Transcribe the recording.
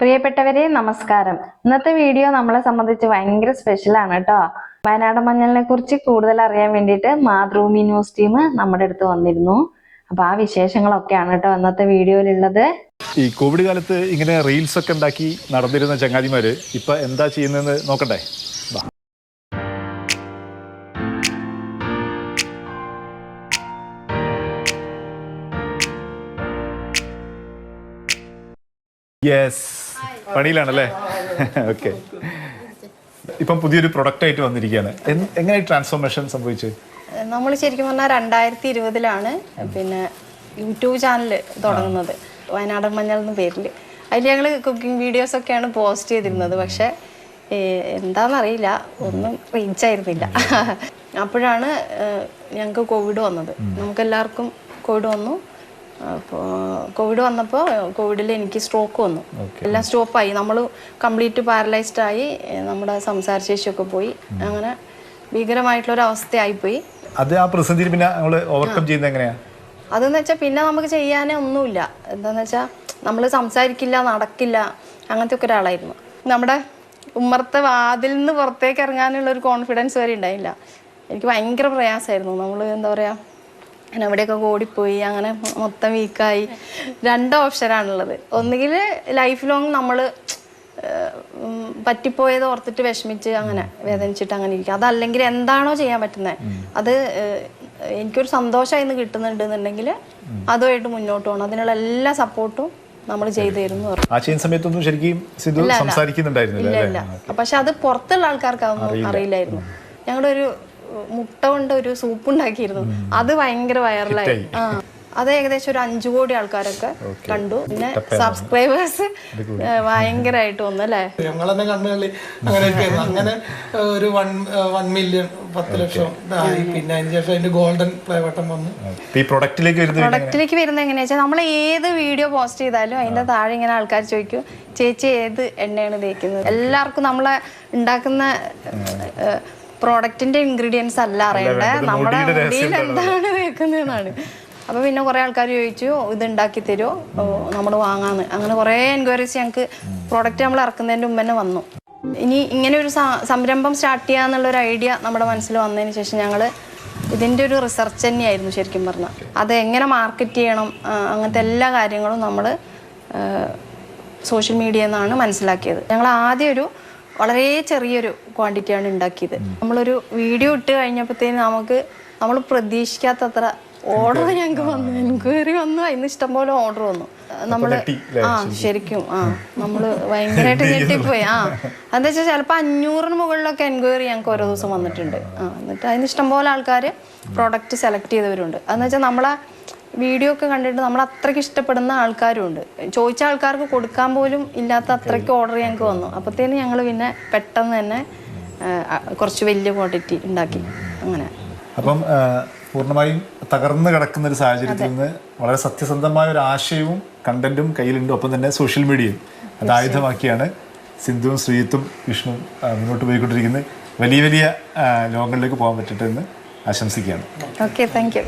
പ്രിയപ്പെട്ടവരെ നമസ്കാരം. ഇന്നത്തെ വീഡിയോ നമ്മളെ സംബന്ധിച്ച് ഭയങ്കര സ്പെഷ്യൽ ആണ് കേട്ടോ. വയനാട് മഞ്ഞളിനെ കുറിച്ച് കൂടുതൽ അറിയാൻ വേണ്ടിയിട്ട് മാതൃഭൂമി ന്യൂസ് ടീം നമ്മുടെ അടുത്ത് വന്നിരുന്നു. അപ്പൊ ആ വിശേഷങ്ങളൊക്കെയാണ് കേട്ടോ ഇന്നത്തെ വീഡിയോയിലുള്ളത്. ഈ കോവിഡ് കാലത്ത് ഇങ്ങനെ റീൽസ് ഒക്കെ ഉണ്ടാക്കി നടന്നിരുന്ന ചങ്ങാതിമാര് ഇപ്പൊ എന്താ ചെയ്യുന്നതെന്ന് നോക്കണ്ടേ. യെസ് പണിയിലാണല്ലേ? ഓക്കെ ഇപ്പം പുതിയൊരു പ്രൊഡക്റ്റ് ആയിട്ട് വന്നിരിക്കുകയാണ് എങ്ങനെ ട്രാൻസ്ഫോർമേഷൻ സംഭവിച്ചു നമ്മൾ ശരിക്കും പറഞ്ഞാൽ രണ്ടായിരത്തി ഇരുപതിലാണ് പിന്നെ യൂട്യൂബ് ചാനൽ തുടങ്ങുന്നത്. വയനാടൻ മഞ്ഞൾ എന്ന പേരിൽ അതിൽ ഞങ്ങൾ കുക്കിംഗ് വീഡിയോസ് ഒക്കെയാണ് പോസ്റ്റ് ചെയ്തിരുന്നത്. പക്ഷേ എന്താണെന്നറിയില്ല ഒന്നും റീച്ച് ആയിരുന്നില്ല. അപ്പോഴാണ് ഞങ്ങൾക്ക് കോവിഡ് വന്നത്. നമുക്കെല്ലാവർക്കും കോവിഡ് വന്നു. അപ്പോൾ കോവിഡ് വന്നപ്പോൾ കോവിഡിൽ എനിക്ക് സ്ട്രോക്ക് വന്നു. എല്ലാം സ്റ്റോപ്പായി നമ്മൾ കംപ്ലീറ്റ് പാരലൈസ്ഡ് ആയി നമ്മുടെ സംസാരശേഷിയൊക്കെ പോയി. അങ്ങനെ ഭീകരമായിട്ടുള്ള ഒരു അവസ്ഥയായിപ്പോയി അത് ആ പ്രതിസന്ധിയിൽ പിന്നെ നമ്മൾ ഓവർകം ചെയ്യുന്നത് എങ്ങനെയാ? അതെന്ന് വെച്ചാൽ പിന്നെ നമുക്ക് ചെയ്യാനേ ഒന്നുമില്ല. എന്താന്ന് വെച്ചാൽ നമ്മൾ സംസാരിക്കില്ല നടക്കില്ല അങ്ങനത്തെ ഒക്കെ ഒരാളായിരുന്നു. നമ്മുടെ ഉമ്മറത്തെ വാതിൽ നിന്ന് പുറത്തേക്ക് ഇറങ്ങാനുള്ള ഒരു കോൺഫിഡൻസ് വരെ ഉണ്ടായില്ല. എനിക്ക് ഭയങ്കര പ്രയാസമായിരുന്നു. നമ്മൾ എന്താ പറയുക അങ്ങനെ എവിടെയൊക്കെ ഓടിപ്പോയി അങ്ങനെ മൊത്തം വീക്കായി രണ്ട് ഓപ്ഷനാണുള്ളത് ഒന്നുകിൽ ലൈഫ് ലോങ് നമ്മൾ പറ്റിപ്പോയത് ഓർത്തിട്ട് വിഷമിച്ച് അങ്ങനെ വേദനിച്ചിട്ട് അങ്ങനെ ഇരിക്കുക അതല്ലെങ്കിൽ എന്താണോ ചെയ്യാൻ പറ്റുന്നത് അത് എനിക്കൊരു സന്തോഷമായി നിന്ന് കിട്ടുന്നുണ്ടെന്നുണ്ടെങ്കിൽ അതുമായിട്ട് മുന്നോട്ട് പോകണം. അതിനുള്ള എല്ലാ സപ്പോർട്ടും നമ്മൾ ചെയ്തു തരുന്നു സമയത്തൊന്നും ശരിക്കും സംസാരിക്കുന്നുണ്ടായിരുന്നില്ല പക്ഷെ അത് പുറത്തുള്ള ആൾക്കാർക്ക് അതൊന്നും അറിയില്ലായിരുന്നു. ഞങ്ങളുടെ ഒരു മുട്ട കൊണ്ട് ഒരു സൂപ്പ് ഉണ്ടാക്കിയിരുന്നു. അത് ഭയങ്കര വൈറലായി ആ. അത് ഏകദേശം ഒരു അഞ്ചു കോടി ആൾക്കാരൊക്കെ കണ്ടു. പിന്നെ സബ്സ്ക്രൈബേഴ്സ് ഭയങ്കരമായിട്ട് വന്നു അല്ലേ? ഞങ്ങൾ തന്നെ കണ്ണുകളിൽ അങ്ങനെയൊക്കെ അങ്ങനെ ഒരു വൺ വൺ മില്യൺ പത്ത് ലക്ഷം ആയി പിന്നെ അതിന് ശേഷം അതിന്റെ ഗോൾഡൻ പ്ലേ ബട്ടൺ വന്നു ഈ പ്രൊഡക്റ്റിലേക്ക് വരുന്നത് പ്രൊഡക്റ്റിലേക്ക് വരുന്നത് എങ്ങനെയാ വെച്ചാൽ നമ്മൾ ഏത് വീഡിയോ പോസ്റ്റ് ചെയ്താലും അതിന്റെ താഴെ ഇങ്ങനെ ആൾക്കാർ ചോദിക്കും ചേച്ചി ഏത് എണ്ണയാണ് തേക്കുന്നത്? എല്ലാവർക്കും നമ്മളെ ഉണ്ടാക്കുന്ന പ്രോഡക്റ്റിന്റെ ഇൻഗ്രീഡിയൻസ് അല്ല അറിയണ്ടേ? നമ്മുടെ മുടിയിൽ എന്താണ് വെക്കുന്നതെന്നാണ്. അപ്പൊ പിന്നെ കുറെ ആൾക്കാർ ചോദിച്ചു ഇത് ഉണ്ടാക്കി തരുമോ നമ്മൾ വാങ്ങാന്ന്. അങ്ങനെ കുറെ എൻക്വയറീസ് ഞങ്ങൾക്ക് പ്രോഡക്റ്റ് നമ്മൾ ഇറക്കുന്നതിന്റെ മുമ്പ് തന്നെ വന്നു. ഇനി ഇങ്ങനെ ഒരു സംരംഭം സ്റ്റാർട്ട് ചെയ്യാന്നുള്ള ഒരു ഐഡിയ നമ്മുടെ മനസ്സിൽ വന്നതിന് ശേഷം ഞങ്ങൾ ഇതിന്റെ ഒരു റിസർച്ച് തന്നെയായിരുന്നു ശരിക്കും പറഞ്ഞാൽ അത് എങ്ങനെ മാർക്കറ്റ് ചെയ്യണം അങ്ങനത്തെ എല്ലാ കാര്യങ്ങളും നമ്മൾ സോഷ്യൽ മീഡിയ എന്നാണ് മനസ്സിലാക്കിയത്. ഞങ്ങൾ ആദ്യം ഒരു വളരെ ചെറിയൊരു ക്വാണ്ടിറ്റിയാണ് ഉണ്ടാക്കിയത്. നമ്മളൊരു വീഡിയോ ഇട്ട് കഴിഞ്ഞപ്പോഴത്തേന് നമുക്ക് നമ്മൾ പ്രതീക്ഷിക്കാത്തത്ര ഓർഡർ ഞങ്ങൾക്ക് വന്നു. എൻക്വയറി വന്നു. അതിന് ഇഷ്ടംപോലെ ഓർഡർ വന്നു. നമ്മൾ ആ ശരിക്കും? ആ നമ്മൾ ഭയങ്കരമായിട്ട് ഞെട്ടിപ്പോയി. ആ എന്താ വെച്ചാൽ ചിലപ്പോൾ അഞ്ഞൂറിന് മുകളിലൊക്കെ എൻക്വയറി ഞങ്ങൾക്ക് ഓരോ ദിവസം വന്നിട്ടുണ്ട്. ആ എന്നിട്ട് അതിന് ഇഷ്ടംപോലെ ആൾക്കാർ പ്രോഡക്റ്റ് സെലക്ട് ചെയ്തവരുണ്ട്. അതെന്ന് വെച്ചാൽ നമ്മളെ വീഡിയോ ഒക്കെ കണ്ടിട്ട് നമ്മൾ അത്രയ്ക്ക് ഇഷ്ടപ്പെടുന്ന ആൾക്കാരും ഉണ്ട് ചോദിച്ച ആൾക്കാർക്ക് കൊടുക്കാൻ പോലും ഇല്ലാത്ത അത്രയ്ക്ക് ഓർഡർ ഞങ്ങൾക്ക് വന്നു. അപ്പോഴത്തേന് ഞങ്ങൾ പിന്നെ പെട്ടെന്ന് തന്നെ കുറച്ച് വലിയ ക്വാണ്ടിറ്റി ഉണ്ടാക്കി. അങ്ങനെ. അപ്പം പൂർണമായും തകർന്നു കിടക്കുന്ന ഒരു സാഹചര്യത്തിൽ നിന്ന് വളരെ സത്യസന്ധമായ ഒരു ആശയവും കണ്ടന്റും കയ്യിലുണ്ട്. ഒപ്പം തന്നെ സോഷ്യൽ മീഡിയയും അത് ആയുധമാക്കിയാണ് സിന്ധുവും ശ്രീത്തും വിഷ്ണുവും മുന്നോട്ട് പോയിക്കൊണ്ടിരിക്കുന്നത്. വലിയ വലിയ ലോകങ്ങളിലേക്ക് പോകാൻ പറ്റട്ടെ എന്ന് ആശംസിക്കുകയാണ്. Okay thank you